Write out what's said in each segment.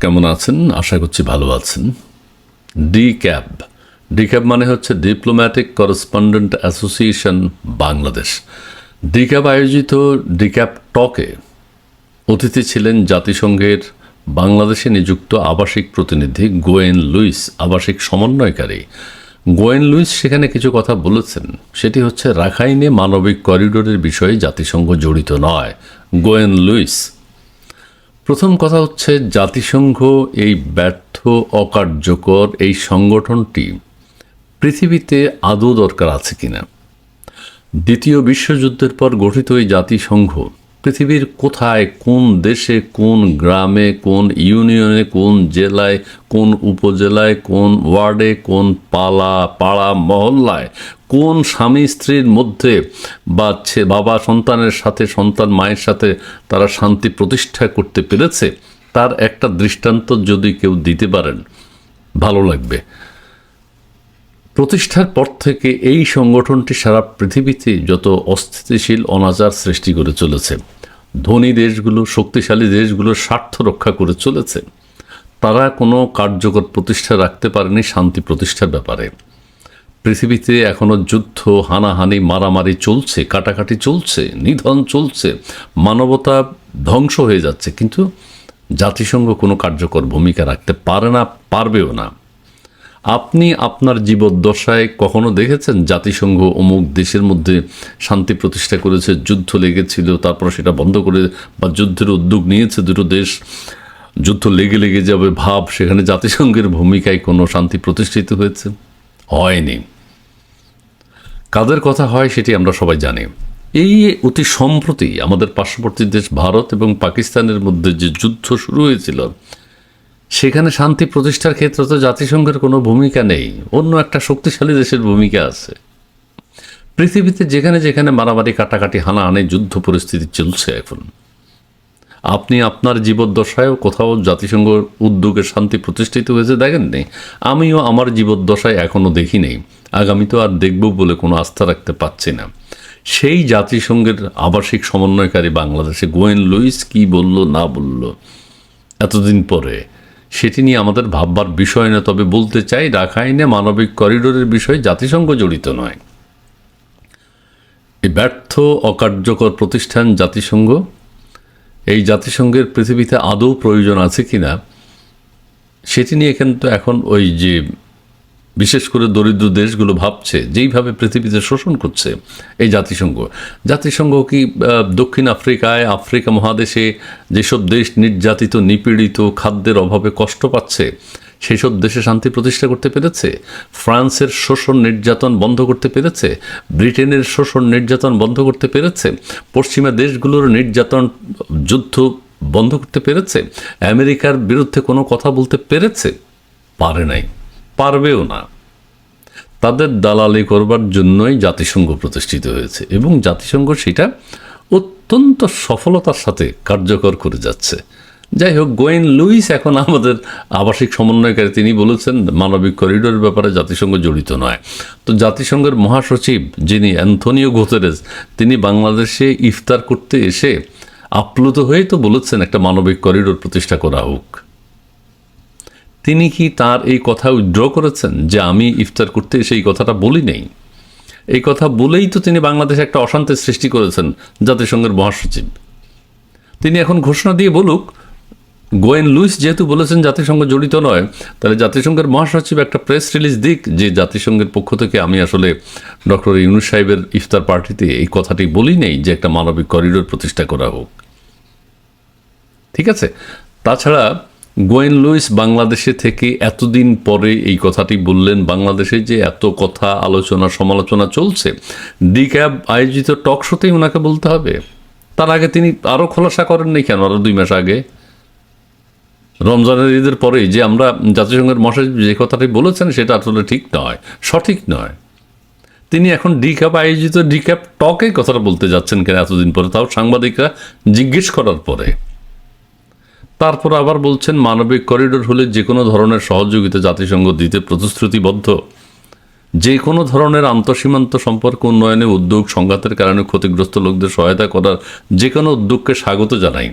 কেমন আছেন? আশা করছি ভালো আছেন। ডি ক্যাব ডি ক্যাব মানে হচ্ছে diplomatic correspondent association Bangladesh. D CAB আয়োজিত ডি ক্যাব টকে অতিথি ছিলেন জাতিসংঘের বাংলাদেশে নিযুক্ত আবাসিক প্রতিনিধি গোয়েন লুইস, আবাসিক সমন্বয়কারী গোয়েন লুইস সেখানে কিছু কথা বলেছেন। সেটি হচ্ছে রাখাইনে মানবিক করিডোরের বিষয়ে জাতিসংঘ জড়িত নয়। গোয়েন লুইস প্রথম কথা হচ্ছে, জাতিসংঘ এই ব্যর্থ, অকার্যকর এই সংগঠনটি পৃথিবীতে আদৌ দরকার আছে কিনা? দ্বিতীয় বিশ্বযুদ্ধের পর গঠিত এই জাতিসংঘ পৃথিবীর কোথায়, কোন দেশে, কোন গ্রামে, কোন ইউনিয়নে, কোন জেলায়, কোন উপজেলায়, কোন ওয়ার্ডে, কোন পালা, পাড়া, মহল্লায়, কোন স্বামী স্ত্রীর মধ্যে বা বাবা সন্তানের সাথে, সন্তান মায়ের সাথে তারা শান্তি প্রতিষ্ঠা করতে পেরেছে, তার একটা দৃষ্টান্ত যদি কেউ দিতে পারেন, ভালো লাগবে। প্রতিষ্ঠার পর থেকে এই সংগঠনটি সারা পৃথিবীতে যত অস্থিতিশীল, অনাচার সৃষ্টি করে চলেছে। ধনী দেশগুলো, শক্তিশালী দেশগুলোর স্বার্থ রক্ষা করে চলেছে। তারা কোনো কার্যকর প্রতিষ্ঠা রাখতে পারেনি শান্তি প্রতিষ্ঠার ব্যাপারে। পৃথিবীতে এখনও যুদ্ধ, হানাহানি, মারামারি চলছে, কাটাকাটি চলছে, নিধন চলছে, মানবতা ধ্বংস হয়ে যাচ্ছে, কিন্তু জাতিসংঘ কোনো কার্যকর ভূমিকা রাখতে পারে না, পারবেও না। আপনি আপনার জীবদ্দশায় কখনো দেখেছেন? জাতিসংঘ অমুক দেশের মধ্যে শান্তি প্রতিষ্ঠা করেছে, যুদ্ধ লেগেছিল, তারপর সেটা বন্ধ করে বা যুদ্ধের উদ্যোগ নিয়েছে দুটো দেশ। যুদ্ধ লেগে লেগে যাবে ভাব, সেখানে জাতিসংঘের ভূমিকায় কোনো শান্তি প্রতিষ্ঠিত হয়েছে? হয়নি। কাদের কথা হয় সেটি আমরা সবাই জানি। এই অতি সম্প্রতি আমাদের পার্শ্ববর্তী দেশ ভারত এবং পাকিস্তানের মধ্যে যে যুদ্ধ শুরু হয়েছিল সেখানে শান্তি প্রতিষ্ঠার ক্ষেত্রে তো জাতিসংঘের কোনো ভূমিকা নেই, অন্য একটা শক্তিশালী দেশের ভূমিকা আছে। পৃথিবীতে যেখানে যেখানে মারামারি, কাটাকাটি, হানাহানি, যুদ্ধ পরিস্থিতি চলছে এখন। আপনি আপনার জীবদ্দশায়ও কোথাও জাতিসংঘ উদ্যোগে শান্তি প্রতিষ্ঠিত হয়েছে দেখেননি? আমিও আমার জীবদ্দশায় এখনও দেখি নেই আগামী তো আর দেখব বলে কোনো আস্থা রাখতে পারছি না। সেই জাতিসংঘের আবাসিক সমন্বয়কারী বাংলাদেশে গোয়েন লুইস কি বলল, না বলল, এতদিন পরে সেটি নিয়ে আমাদের ভাববার বিষয় না, তবে বলতে চাই, রাখাইনে মানবিক করিডোরের বিষয়ে জাতিসংঘ জড়িত নয়। এই ব্যর্থ, অকার্যকর প্রতিষ্ঠান জাতিসংঘ, এই জাতিসংঘের পৃথিবীতে আদৌ প্রয়োজন আছে কিনা, সেটি নিয়ে কিন্তু এখন ওই যে বিশেষ করে দরিদ্র দেশগুলো ভাবছে, যেইভাবে পৃথিবীতে শোষণ করছে এই জাতিসংঘ। জাতিসংঘ কি দক্ষিণ আফ্রিকায়, আফ্রিকা মহাদেশে যেসব দেশ নির্যাতিত, নিপীড়িত, খাদ্যের অভাবে কষ্ট পাচ্ছে সেই সব দেশে শান্তি প্রতিষ্ঠা করতে পেরেছে? ফ্রান্সের শোষণ নির্যাতন বন্ধ করতে পেরেছে? ব্রিটেনের শোষণ নির্যাতন বন্ধ করতে পেরেছে? পশ্চিমা দেশগুলোর নির্যাতন যুদ্ধ বন্ধ করতে পেরেছে? আমেরিকার বিরুদ্ধে কোনো কথা বলতে পেরেছে? পারে নাই। পারবেও না। তাদের দালালি করবার জন্যই জাতিসংঘ প্রতিষ্ঠিত হয়েছে এবং জাতিসংঘ সেটা অত্যন্ত সফলতার সাথে কার্যকর করে যাচ্ছে। যাই হোক, গোয়েন লুইস এখন আমাদের আবাসিক সমন্বয়কারী। তিনি বলেছেন, মানবিক করিডোরের ব্যাপারে জাতিসংঘ জড়িত নয়। তো জাতিসংঘের মহাসচিব যিনি অ্যান্থনিও গোতেরেস, তিনি বাংলাদেশে ইফতার করতে এসে আপ্লুত হয়ে তো বলেছেন, একটা মানবিক করিডোর প্রতিষ্ঠা করা হোক। তিনি কি তার এই কথা উইথড্র করেছেন যে আমি ইফতার করতে এসে এই কথাটা বলি নেই? এই কথা বলেই তো তিনি বাংলাদেশে একটা অশান্তির সৃষ্টি করেছেন জাতিসংঘের মহাসচিব। তিনি এখন ঘোষণা দিয়ে বলুক, গোয়েন লুইস যেহেতু বলেছেন জাতিসংঘ জড়িত নয়, তাহলে জাতিসংঘের মহাসচিব একটা প্রেস রিলিজ দিক যে জাতিসংঘের পক্ষ থেকে আমি আসলে ডক্টর ইউনুস সাহেবের ইফতার পার্টিতে এই কথাটি বলি নেই যে একটা মানবিক করিডোর প্রতিষ্ঠা করা হোক। ঠিক আছে? তাছাড়া গোয়েন লুইস বাংলাদেশে থেকে এতদিন পরে এই কথাটি বললেন, বাংলাদেশে যে এত কথা, আলোচনা, সমালোচনা চলছে ডি ক্যাব আয়োজিত টক শোতেই ওনাকে বলতে হবে। তার আগে তিনি আরও খোলাসা করেননি কেন আরও দুই মাস আগে? রমজানের ঈদের পরেই যে আমরা জাতিসংঘের মহাসচিব যে কথাটি বলেছেন, সেটা আসলে ঠিক নয়, সঠিক নয়। তিনি এখন ডি ক্যাপ আয়োজিত ডি ক্যাপ টকে কথাটা বলতে যাচ্ছেন কেন এতদিন পরে, তাও সাংবাদিকরা জিজ্ঞেস করার পরে। তারপর আবার বলছেন, মানবিক করিডোর হলে যে কোনো ধরনের সহযোগিতা জাতিসংঘ দিতে প্রতিশ্রুতিবদ্ধ। যে কোনো ধরনের আন্তঃসীমান্ত সম্পর্ক উন্নয়নে উদ্যোগ সংঘাতের কারণে ক্ষতিগ্রস্ত লোকদের সহায়তা করার যে কোনো উদ্যোগকে স্বাগত জানাই।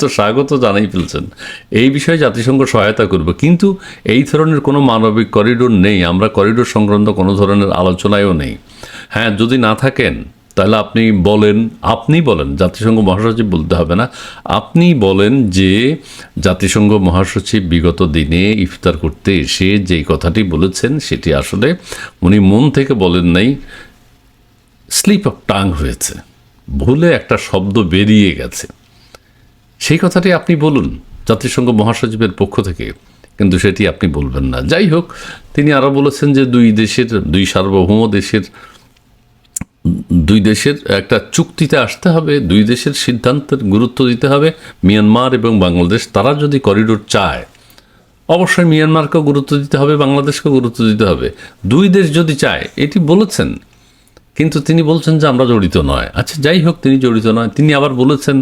তো স্বাগত জানাই ফেলছেন। এই বিষয়ে জাতিসংঘ সহায়তা করবে। কিন্তু এই ধরনের কোনো মানবিক করিডোর নেই। আমরা করিডোর সংক্রান্ত কোনো ধরনের আলোচনায়ও নেই। হ্যাঁ যদি না থাকেন তাহলে আপনি বলেন আপনি বলেন, জাতিসংঘ মহাসচিব বলতে হবে না। আপনি বলেন যে জাতিসংঘ মহাসচিব বিগত দিনে ইফতার করতে এসে যেই কথাটি বলেছেন, সেটি আসলে উনি মন থেকে বলেন নাই, স্লিপ অফ টাং হয়েছে, ভুলে একটা শব্দ বেরিয়ে গেছে। সেই কথাটি আপনি বলুন জাতিসংঘ মহাসচিবের পক্ষ থেকে, কিন্তু সেটি আপনি বলবেন না। যাই হোক, তিনি আরও বলেছেন যে দুই দেশের, দুই সার্বভৌম দেশের দুই দেশের একটা চুক্তিতে আসতে হবে, দুই দেশের সিদ্ধান্তের গুরুত্ব দিতে হবে। মিয়ানমার এবং বাংলাদেশ, তারা যদি করিডোর চায়, অবশ্যই মিয়ানমারকেও গুরুত্ব দিতে হবে, বাংলাদেশকেও গুরুত্ব দিতে হবে। দুই দেশ যদি চায়, এটি বলেছেন, কিন্তু তিনি বলছেন যে আমরা জড়িত নয়। আচ্ছা যাই হোক, তিনি জড়িত নয়। তিনি আবার বলেছেন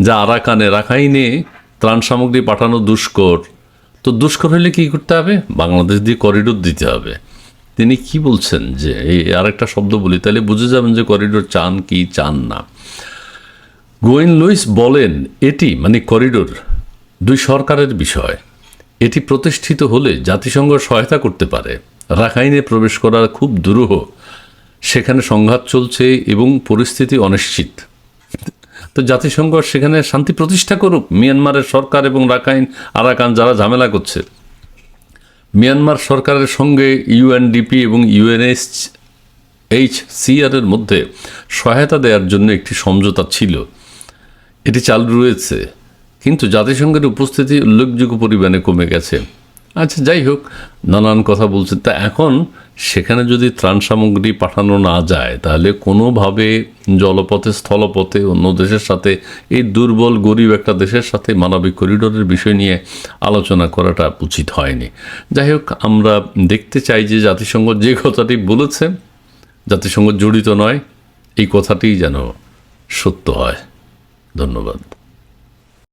যে আরাকানে রাখাইনে ত্রাণ সামগ্রী পাঠানো দুষ্কর। তো দুষ্কর হলে কি করতে হবে? বাংলাদেশ দিয়ে করিডোর দিতে হবে। তিনি কি বলছেন যে, এই আরেকটা শব্দ বলি, তাহলে বুঝে যাবেন যে করিডোর চান কি চান না। গোয়েন লুইস বলেন, এটি মানে করিডোর দুই সরকারের বিষয়। এটি প্রতিষ্ঠিত হলে জাতিসংঘ সহায়তা করতে পারে। রাখাইনে প্রবেশ করা খুব দুরূহ। সেখানে সংঘাত চলছে এবং পরিস্থিতি অনিশ্চিত। তো জাতিসংঘ সেখানে শান্তি প্রতিষ্ঠা করুক, মিয়ানমারের সরকার এবং রাখাইন, আরাকান যারা ঝামেলা করছে। মিয়ানমার সরকারের সঙ্গে ইউএনডিপি এবং ইউএনএস এইচ সিআরের মধ্যে সহায়তা দেওয়ার জন্য একটি সমঝোতা ছিল। এটি চালু রয়েছে, কিন্তু জাতিসংঘের উপস্থিতি উল্লেখযোগ্য পরিমাণে কমে গেছে। আচ্ছা যাই হোক, নানান কথা বলছে তা এখন সেখানে যদি ত্রাণ সামগ্রী পাঠানো না যায়, তাহলে কোনোভাবে জলপথে, স্থলপথে, অন্য দেশের সাথে, এই দুর্বল, গরিব একটা দেশের সাথে মানবিক করিডোরের বিষয় নিয়ে আলোচনা করাটা উচিত হয়নি। যাই হোক, আমরা দেখতে চাই যে জাতিসংঘ যে কথাটি বলেছে, জাতিসংঘ জড়িত নয়, এই কথাটিই যেন সত্য হয়। ধন্যবাদ।